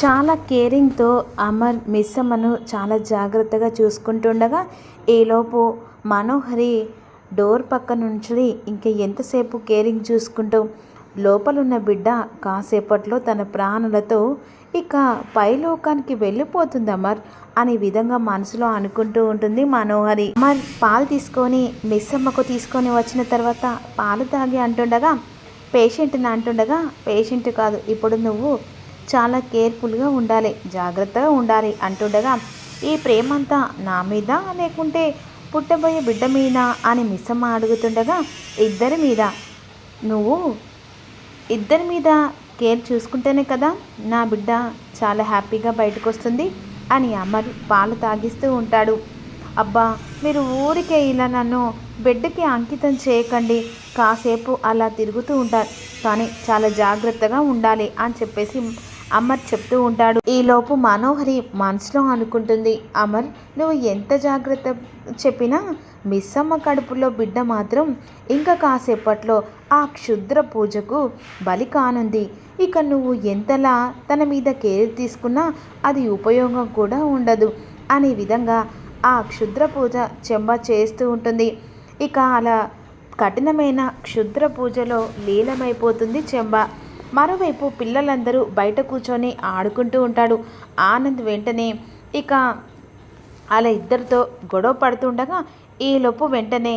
చాలా కేరింగ్తో అమర్ మిస్సమ్మను చాలా జాగ్రత్తగా చూసుకుంటుండగా ఈలోపు మనోహరి డోర్ పక్క నుంచి ఇంకా ఎంతసేపు కేరింగ్ చూసుకుంటూ? లోపలున్న బిడ్డ కాసేపట్లో తన ప్రాణులతో ఇక పైలోకానికి వెళ్ళిపోతుంది అమర్ అనే విధంగా మనసులో అనుకుంటూ ఉంటుంది మనోహరి. అమర్ పాలు తీసుకొని మిస్సమ్మకు తీసుకొని వచ్చిన తర్వాత పాలు తాగి అంటుండగా పేషెంట్ని అంటుండగా పేషెంట్ కాదు ఇప్పుడు నువ్వు చాలా కేర్ఫుల్గా ఉండాలి జాగ్రత్తగా ఉండాలి అంటుండగా ఈ ప్రేమంతా నా మీద లేకుంటే పుట్టబోయే బిడ్డ మీద అని మిస్సమ్మ అడుగుతుండగా ఇద్దరి మీద. నువ్వు ఇద్దరి మీద కేర్ చూసుకుంటేనే కదా నా బిడ్డ చాలా హ్యాపీగా బయటకు వస్తుంది అని అమర్ పాలు తాగిస్తూ ఉంటాడు. అబ్బా మీరు ఊరికే ఇలా నన్ను బెడ్కి అంకితం చేయకండి కాసేపు అలా తిరుగుతూ ఉంటారు కానీ చాలా జాగ్రత్తగా ఉండాలి అని చెప్పేసి అమర్ చెప్తూ ఉంటాడు. ఈలోపు మనోహరి మనసులో అనుకుంటుంది అమర్ నువ్వు ఎంత జాగ్రత్త చెప్పినా మిస్సమ్మ కడుపులో బిడ్డ మాత్రం ఇంకా కాసేపట్లో ఆ క్షుద్ర పూజకు బలి కానుంది. ఇక నువ్వు ఎంతలా తన మీద కేర్ తీసుకున్నా అది ఉపయోగం కూడా ఉండదు అనే విధంగా ఆ క్షుద్ర పూజ చెంబ చేస్తూ ఉంటుంది. ఇక అలా కఠినమైన క్షుద్ర పూజలో లీలమైపోతుంది చెంబ. మరోవైపు పిల్లలందరూ బయట కూర్చొని ఆడుకుంటూ ఉంటాడు. ఆనంద్ వెంటనే ఇక అలా ఇద్దరితో గొడవ పడుతుండగా ఈలోపు వెంటనే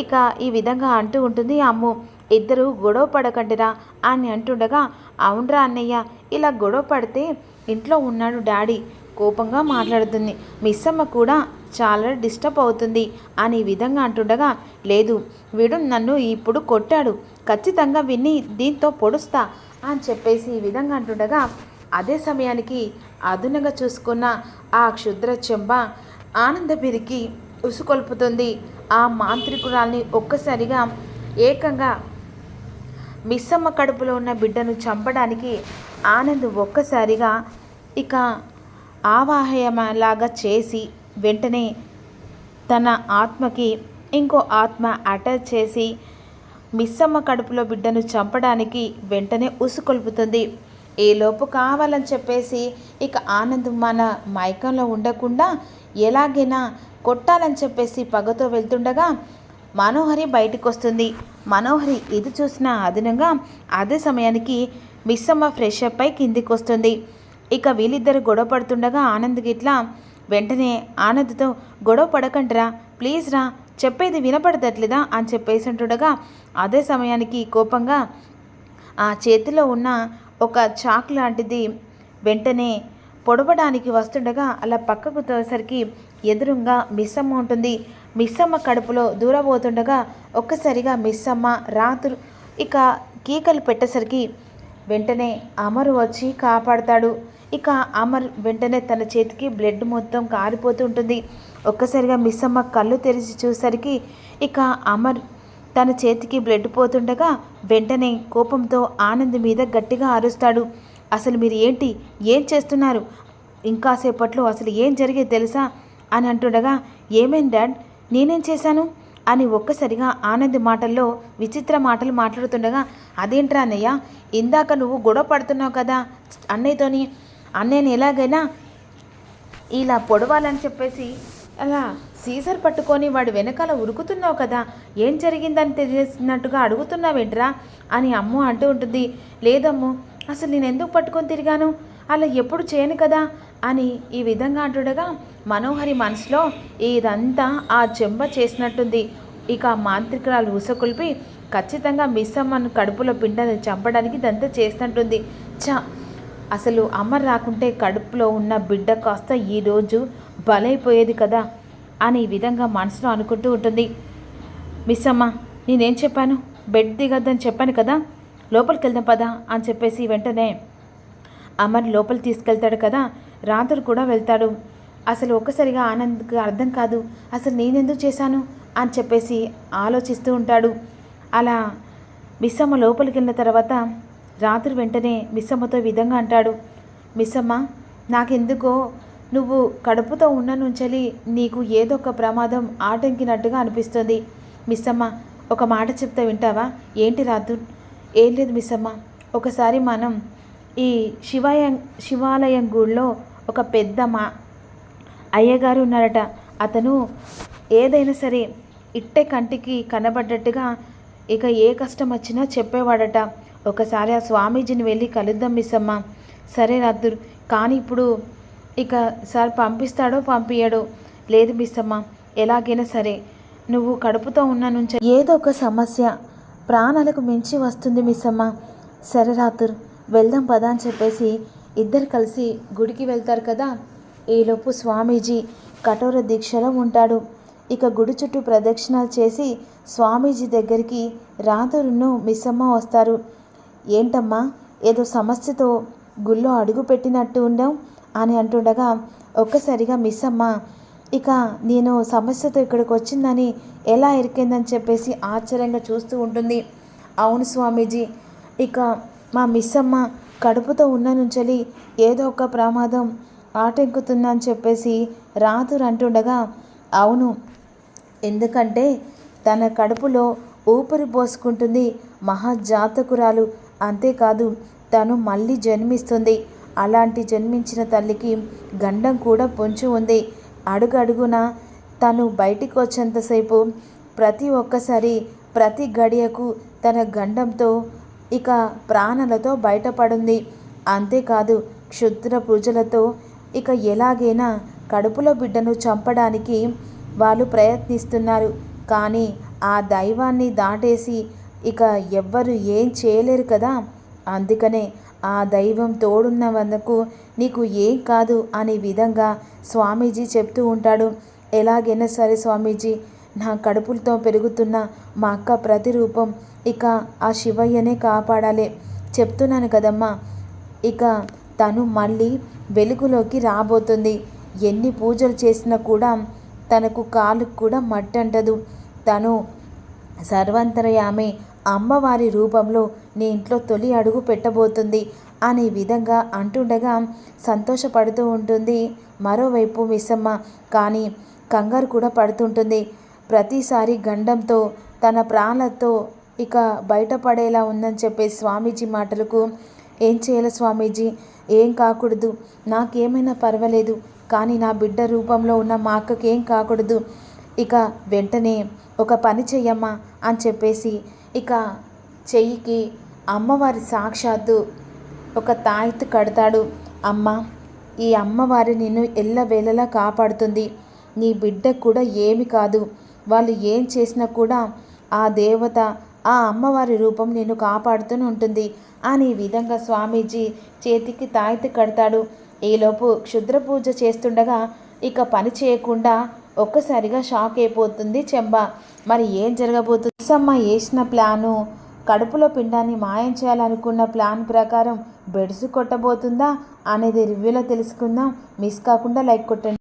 ఇక ఈ విధంగా అంటూ ఉంటుంది అమ్ము ఇద్దరు గొడవ పడకండిరా అని అంటుండగా అవునరా అన్నయ్య ఇలా గొడవ పడితే ఇంట్లో ఉన్నాడు డాడీ కోపంగా మాట్లాడుతుంది. మిస్సమ్మ కూడా చాలా డిస్టర్బ్ అవుతుంది అని ఈ విధంగా అంటుండగా లేదు వీడు నన్ను ఇప్పుడు కొట్టాడు. ఖచ్చితంగా విన్ని దీంతో పొడుస్తా. అని చెప్పేసి ఈ విధంగా అంటుండగా అదే సమయానికి అదునుగా చూసుకున్న ఆ క్షుద్ర చెంబ ఆనందబిరికి ఉసుకొల్పుతుంది ఆ మాంత్రికురాల్ని ఒక్కసారిగా ఏకంగా మిస్సమ్మ కడుపులో ఉన్న బిడ్డను చంపడానికి ఆనంద్ ఒక్కసారిగా ఇక ఆవాహయమలాగా చేసి వెంటనే తన ఆత్మకి ఇంకో ఆత్మ అటాచ్ చేసి మిస్సమ్మ కడుపులో బిడ్డను చంపడానికి వెంటనే ఉసుకొల్పుతుంది ఈలోపు కావాలని చెప్పేసి ఇక ఆనంద్ మన మైకంలో ఉండకుండా ఎలాగైనా కొట్టాలని చెప్పేసి పగతో వెళ్తుండగా మనోహరి బయటకు వస్తుంది మనోహరి ఇది చూసిన అదనంగా అదే సమయానికి మిస్సమ్మ ఫ్రెష్ అప్ అయి కిందికి వస్తుంది ఇక వీళ్ళిద్దరు గొడవ పడుతుండగా ఆనంద్ గిట్లా వెంటనే ఆనంద్తో గొడవ పడకండిరా ప్లీజ్ రా చెప్పేది వినపడదట్లేదా అని చెప్పేసి ఉంటుండగా అదే సమయానికి కోపంగా ఆ చేతిలో ఉన్న ఒక చాక్ లాంటిది వెంటనే పొడవడానికి వస్తుండగా అలా పక్కకు తోసరికి ఎదురుగా మిస్సమ్మ ఉంటుంది. మిస్సమ్మ కడుపులో దూరబోతుండగా ఒక్కసారిగా మిస్సమ్మ రాత్రు ఇక కీకలు పెట్టేసరికి వెంటనే అమరు వచ్చి కాపాడతాడు. ఇక అమర్ వెంటనే తన చేతికి బ్లడ్ మొత్తం కారిపోతూ ఉంటుంది. ఒక్కసారిగా మిస్సమ్మ కళ్ళు తెరిచి చూసరికి ఇక అమర్ తన చేతికి బ్లడ్ పోతుండగా వెంటనే కోపంతో ఆనంద్ మీద గట్టిగా అరుస్తాడు. అసలు మీరు ఏంటి? ఏం చేస్తున్నారు? ఇంకాసేపట్లో అసలు ఏం జరిగేది తెలుసా? అని అంటుండగా ఏమైంది డాడ్? నేనేం చేశాను? అని ఒక్కసారిగా ఆనంద్ మాటల్లో విచిత్ర మాటలు మాట్లాడుతుండగా అదేంట్రా అన్నయ్య? ఇందాక నువ్వు గొడవ పడుతున్నావు కదా? అన్నయ్యతోని అన్నయ్యని ఎలాగైనా ఇలా పొడవాలని చెప్పేసి అలా సీజర్ పట్టుకొని వాడు వెనకాల ఉరుకుతున్నావు కదా ఏం జరిగిందని తెలిసినట్టుగా అడుగుతున్నావేంట్రా అని అమ్మ అంటూ ఉంటుంది. లేదమ్ము అసలు నేను ఎందుకు పట్టుకొని తిరిగాను? అలా ఎప్పుడు చేయను కదా అని ఈ విధంగా అంటుండగా మనోహరి మనసులో ఇదంతా ఆ చెంబ చేసినట్టుంది. ఇక మాంత్రికురాలు ఉసకొల్పి ఖచ్చితంగా మిస్ అమ్మను కడుపులో పిండని చంపడానికి ఇదంతా చేసినట్టుంది. చ అసలు అమ్మ రాకుంటే కడుపులో ఉన్న బిడ్డ కాస్త ఈరోజు బలైపోయేది కదా అని ఈ విధంగా మనసులో అనుకుంటూ ఉంటుంది. మిస్ అమ్మ నేనేం చెప్పాను? బెడ్ దిగద్దని చెప్పాను కదా. లోపలికి వెళ్దాం పదా అని చెప్పేసి వెంటనే అమర్ లోపల తీసుకెళ్తాడు కదా. రాత్రి కూడా వెళ్తాడు. అసలు ఒక్కసారిగా ఆనంద్కి అర్థం కాదు అసలు నేనెందుకు చేశాను అని చెప్పేసి ఆలోచిస్తూ ఉంటాడు. అలా మిస్సమ్మ లోపలికి వెళ్ళిన తర్వాత రాత్రి వెంటనే మిస్సమ్మతో విధంగా అంటాడు. మిస్సమ్మ నాకెందుకో నువ్వు కడుపుతో ఉన్న నుంచెలి నీకు ఏదో ఒక ప్రమాదం ఆటంకినట్టుగా అనిపిస్తుంది. మిస్సమ్మ ఒక మాట చెప్తా వింటావా? ఏంటి రాదు ఏం లేదు మిస్సమ్మ. ఒకసారి మనం ఈ శివాయ శివాలయం గుడిలో ఒక పెద్ద మా అయ్యగారు ఉన్నారట. అతను ఏదైనా సరే ఇట్టే కంటికి కనబడ్డట్టుగా ఇక ఏ కష్టం వచ్చినా చెప్పేవాడట. ఒకసారి ఆ స్వామీజీని వెళ్ళి కలుద్దాం మిస్సమ్మ. సరే రాత్రు కానీ ఇప్పుడు ఇక సార్ పంపిస్తాడో పంపించాడో లేదు మిస్సమ్మ ఎలాగైనా సరే. నువ్వు కడుపుతో ఉన్న నుంచి ఏదో ఒక సమస్య ప్రాణాలకు మించి వస్తుంది మిస్సమ్మ. సరే రాత్రు వెళ్దాం పదా అని చెప్పేసి ఇద్దరు కలిసి గుడికి వెళ్తారు కదా. ఈలోపు స్వామీజీ కఠోర దీక్షలో ఉంటాడు. ఇక గుడి చుట్టూ ప్రదక్షిణాలు చేసి స్వామీజీ దగ్గరికి రాధురును మిస్సమ్మ వస్తారు. ఏంటమ్మా ఏదో సమస్యతో గుళ్ళో అడుగు పెట్టినట్టు ఉండం అని అంటుండగా ఒక్కసారిగా మిస్ అమ్మ ఇక నేను సమస్యతో ఇక్కడికి వచ్చిందని ఎలా ఇరికిందని చెప్పేసి ఆశ్చర్యంగా చూస్తూ ఉంటుంది. అవును స్వామీజీ ఇక మా మిస్ అమ్మ కడుపుతో ఉన్న నుంచెలి ఏదో ఒక ప్రమాదం ఆటెంకుతుందని చెప్పేసి రాతురు అంటుండగా అవును ఎందుకంటే తన కడుపులో ఊపిరి పోసుకుంటుంది మహాజాతకురాలు అంతేకాదు తను మళ్ళీ జన్మిస్తుంది. అలాంటి జన్మించిన తల్లికి గండం కూడా పొంచి ఉంది. అడుగడుగున తను బయటికి వచ్చేంతసేపు ప్రతి ఒక్కసారి ప్రతి గడియకు తన గండంతో ఇక ప్రాణాలతో బయటపడింది. అంతేకాదు క్షుద్ర పూజలతో ఇక ఎలాగైనా కడుపులో బిడ్డను చంపడానికి వాళ్ళు ప్రయత్నిస్తున్నారు. కానీ ఆ దైవాన్ని దాటేసి ఇక ఎవ్వరు ఏం చేయలేరు కదా? అందుకనే ఆ దైవం తోడున్న వందకు నీకు ఏం కాదు అనే విధంగా స్వామీజీ చెప్తూ ఉంటాడు. ఎలాగైనా సరే స్వామీజీ నా కడుపులతో పెరుగుతున్న మా అక్క ప్రతిరూపం ఇక ఆ శివయ్యనే కాపాడాలి. చెప్తున్నాను కదమ్మా ఇక తను మళ్ళీ వెలుగులోకి రాబోతుంది. ఎన్ని పూజలు చేసినా కూడా తనకు కాలుకు కూడా మట్టంటదు. తను సర్వంతరయామే అమ్మవారి రూపంలో నీ ఇంట్లో తొలి అడుగు పెట్టబోతుంది అనే విధంగా అంటుండగా సంతోషపడుతూ ఉంటుంది. మరోవైపు మిస్సమ్మ కానీ కంగారు కూడా పడుతుంటుంది. ప్రతిసారి గండంతో తన ప్రాణాలతో ఇక బయటపడేలా ఉందని చెప్పే స్వామీజీ మాటలకు ఏం చేయాలి స్వామీజీ? ఏం కాకూడదు. నాకేమైనా పర్వాలేదు. కానీ నా బిడ్డ రూపంలో ఉన్న మా అక్కకి ఏం కాకూడదు. ఇక వెంటనే ఒక పని చెయ్యమ్మా అని చెప్పేసి ఇక చెయ్యికి అమ్మవారి సాక్షాత్తు ఒక తాయెత్తు కడతాడు. అమ్మ ఈ అమ్మవారి నిన్ను ఎల్లవేళలా కాపాడుతుంది. నీ బిడ్డ కూడా ఏమి కాదు. వాళ్ళు ఏం చేసినా కూడా ఆ దేవత ఆ అమ్మవారి రూపం నిన్ను కాపాడుతూనే ఉంటుంది అని ఈ విధంగా స్వామీజీ చేతికి తాయెత్తు కడతాడు. ఈలోపు క్షుద్ర పూజ చేస్తుండగా ఇక పని చేయకుండా ఒక్కసారిగా షాక్ అయిపోతుంది చెంబ. మరి ఏం జరగబోతుంది? సమ్మ వేసిన ప్లాను కడుపులో పిండాన్ని మాయం చేయాలనుకున్న ప్లాన్ ప్రకారం బెడ్స్ కొట్టబోతుందా అనేది రివ్యూలో తెలుసుకుందాం. మిస్ కాకుండా లైక్ కొట్టండి.